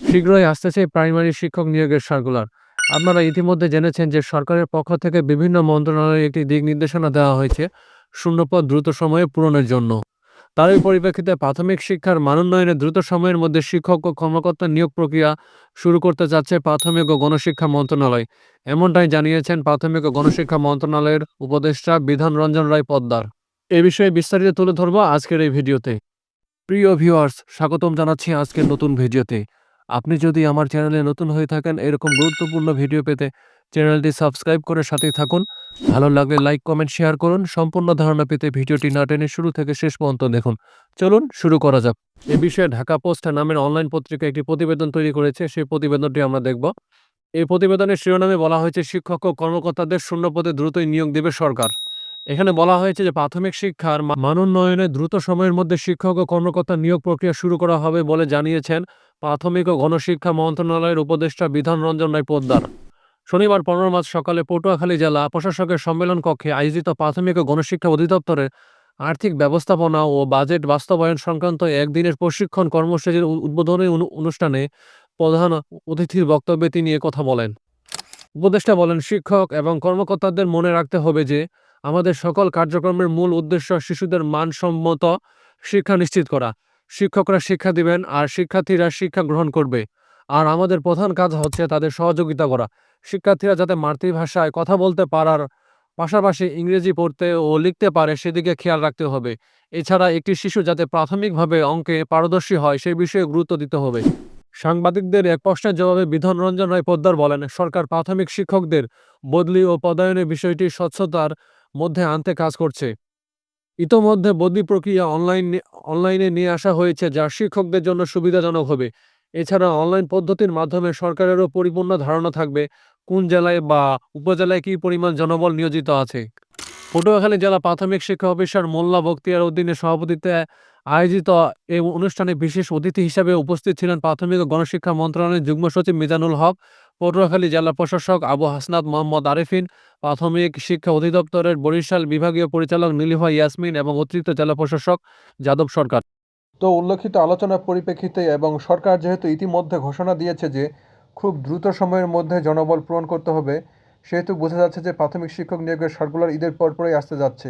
শীঘ্রই আসতেছে প্রাইমারি শিক্ষক নিয়োগের সার্কুলার। আপনারা ইতিমধ্যে জেনেছেন যে সরকারের পক্ষ থেকে বিভিন্ন মন্ত্রণালয়ে একটি দিক নির্দেশনা দেওয়া হয়েছে শূন্যপদ দ্রুত সময়ে পূরণের জন্য। তারই পরিপ্রেক্ষিতে প্রাথমিক শিক্ষার মানোন্নয়নে দ্রুত সময়ের মধ্যে শিক্ষক ও কর্মকর্তা নিয়োগ প্রক্রিয়া শুরু করতে যাচ্ছে প্রাথমিক ও গণশিক্ষা মন্ত্রণালয়। এমনটাই জানিয়েছেন প্রাথমিক ও গণশিক্ষা মন্ত্রণালয়ের উপদেষ্টা বিধান রঞ্জন রায় পদ্মার এ বিষয়ে বিস্তারিত তুলে ধরবো আজকের এই ভিডিওতে। প্রিয় ভিউয়ার্স, স্বাগতম জানাচ্ছি আজকের নতুন ভিডিওতে। আপনি যদি আমার চ্যানেলে নতুন হয়ে থাকেন, এরকম গুরুত্বপূর্ণ ভিডিও পেতে চ্যানেলটি সাবস্ক্রাইব করে সাথেই থাকুন। ভালো লাগলে লাইক, কমেন্ট, শেয়ার করুন। সম্পূর্ণ ধারণা পেতে ভিডিওটি না টেনে শুরু থেকে শেষ পর্যন্ত দেখুন। চলুন শুরু করা যাক। এ বিষয়ে ঢাকা পোস্ট নামের অনলাইন পত্রিকা একটি প্রতিবেদন তৈরি করেছে। সেই প্রতিবেদনটি আমরা দেখব। এই প্রতিবেদনের শিরোনামে বলা হয়েছে, শিক্ষক ও কর্মকর্তাদের শূন্য পদে দ্রুতই নিয়োগ দেবে সরকার। এখানে বলা হয়েছে যে, প্রাথমিক শিক্ষার মানোন্নয়নে দ্রুত সময়ের মধ্যে শিক্ষক ও কর্মকর্তা নিয়োগ প্রক্রিয়া শুরু করা হবে বলে জানিয়েছেন প্রাথমিক ও গণশিক্ষা মন্ত্রণালয়ের উপদেষ্টা বিধান রঞ্জন রায় পোদ্দার। শনিবার পনেরো মার্চ সকালে পটুয়াখালী জেলা প্রশাসকের সম্মেলন কক্ষে আয়োজিত প্রাথমিক ও গণশিক্ষা অধিদপ্তরের আর্থিক ব্যবস্থাপনা ও বাজেট বাস্তবায়ন সংক্রান্ত একদিনের প্রশিক্ষণ কর্মসূচির উদ্বোধনী অনু- অনুষ্ঠানে প্রধান অতিথির বক্তব্যে তিনি কথা বলেন। উপদেষ্টা বলেন, শিক্ষক এবং কর্মকর্তাদের মনে রাখতে হবে যে, আমাদের সকল কার্যক্রমের মূল উদ্দেশ্য শিশুদের মানসম্মত শিক্ষা নিশ্চিত করা। শিক্ষকরা শিক্ষা দিবেন আর শিক্ষার্থীরা শিক্ষা গ্রহণ করবে। আর আমাদের প্রধান কাজ হচ্ছে তাদের সহযোগিতা করা। শিক্ষার্থীরা যাতে মাতৃভাষায় কথা বলতে পারার পাশাপাশি ইংরেজি পড়তে ও লিখতে পারে সেদিকে খেয়াল রাখতে হবে। এছাড়া একটি শিশু যাতে প্রাথমিকভাবে অঙ্কে পারদর্শী হয় সেই বিষয়ে গুরুত্ব দিতে হবে। সাংবাদিকদের এক প্রশ্নের জবাবে বিধান রঞ্জন রায় পোদ্দার বলেন, সরকার প্রাথমিক শিক্ষকদের বদলি ও পদায়নের বিষয়টি স্বচ্ছতার মধ্যে আনতে কাজ করছে। ইতোমধ্যে বদলি প্রক্রিয়া অনলাইন অনলাইনে নিয়ে আসা হয়েছে, যা শিক্ষকদের জন্য সুবিধাজনক হবে। এছাড়া অনলাইন পদ্ধতির মাধ্যমে সরকারেরও পরিপূর্ণ ধারণা থাকবে, কোন জেলায় বা উপজেলায় কী পরিমাণ জনবল নিয়োজিত আছে। পটুয়াখালী জেলা প্রাথমিক শিক্ষা অফিসার মোল্লা বক্তিয়ার উদ্দিনের সভাপতিত্বে আয়োজিত এই অনুষ্ঠানে বিশেষ অতিথি হিসেবে উপস্থিত ছিলেন প্রাথমিক ও গণশিক্ষা মন্ত্রণালয়ের যুগ্ম সচিব মিজানুল হক পটুয়াখালী জেলা প্রশাসক আবু হাসনাত মোহাম্মদ আরিফিন, প্রাথমিক শিক্ষা অধিদপ্তরের বরিশাল বিভাগীয় পরিচালক নীলিফা ইয়াসমিন এবং অতিরিক্ত জেলা প্রশাসক যাদব সরকার। তো উল্লেখিত আলোচনার পরিপ্রেক্ষিতে এবং সরকার যেহেতু ইতিমধ্যে ঘোষণা দিয়েছে যে খুব দ্রুত সময়ের মধ্যে জনবল পূরণ করতে হবে, সেহেতু বোঝা যাচ্ছে যে প্রাথমিক শিক্ষক নিয়োগের সার্কুলার ঈদের পরপরই আসতে যাচ্ছে।